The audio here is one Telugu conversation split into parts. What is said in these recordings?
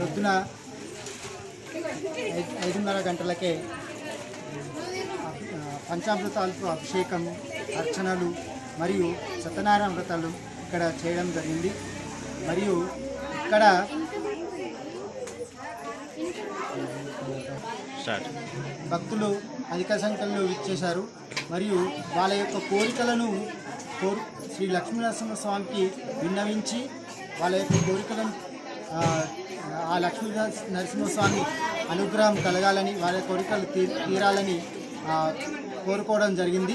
పొద్దున ఐ- ఐదున్నర గంటలకే ఆ, పంచామృతాలతో అభిషేకం అర్చనలు మరియు సత్యనారాయణ వ్రతాలు ఇక్కడ చేయడం జరిగింది. మరియు ఇక్కడ భక్తులు అధిక సంఖ్యలో విచ్చేశారు. మరియు వాళ్ళ యొక్క కోరికలను కోరు శ్రీ లక్ష్మీనరసింహ స్వామికి విన్నవించి వాళ్ళ యొక్క కోరికలను ఆ, ఆ లక్ష్మీ నరసింహస్వామి అనుగ్రహం కలగాలని వాళ్ళ కోరికలు తీ తీరాలని కోరుకోవడం జరిగింది.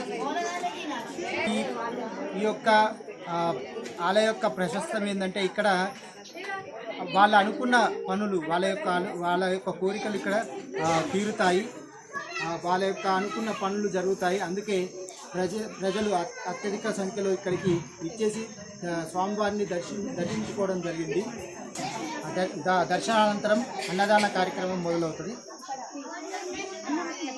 ఈ ఈ యొక్క ఆలయ యొక్క ప్రశస్తం ఏంటంటే ఇక్కడ వాళ్ళు అనుకున్న పనులు వాళ్ళ యొక్క వాళ్ళ యొక్క కోరికలు ఇక్కడ తీరుతాయి. వాళ్ళ యొక్క అనుకున్న పనులు జరుగుతాయి. అందుకే ప్రజ ప్రజలు అత్యధిక సంఖ్యలో ఇక్కడికి ఇచ్చేసి స్వామివారిని దర్శి దర్శించుకోవడం జరిగింది. దర్శనానంతరం అన్నదాన కార్యక్రమం మొదలవుతుంది.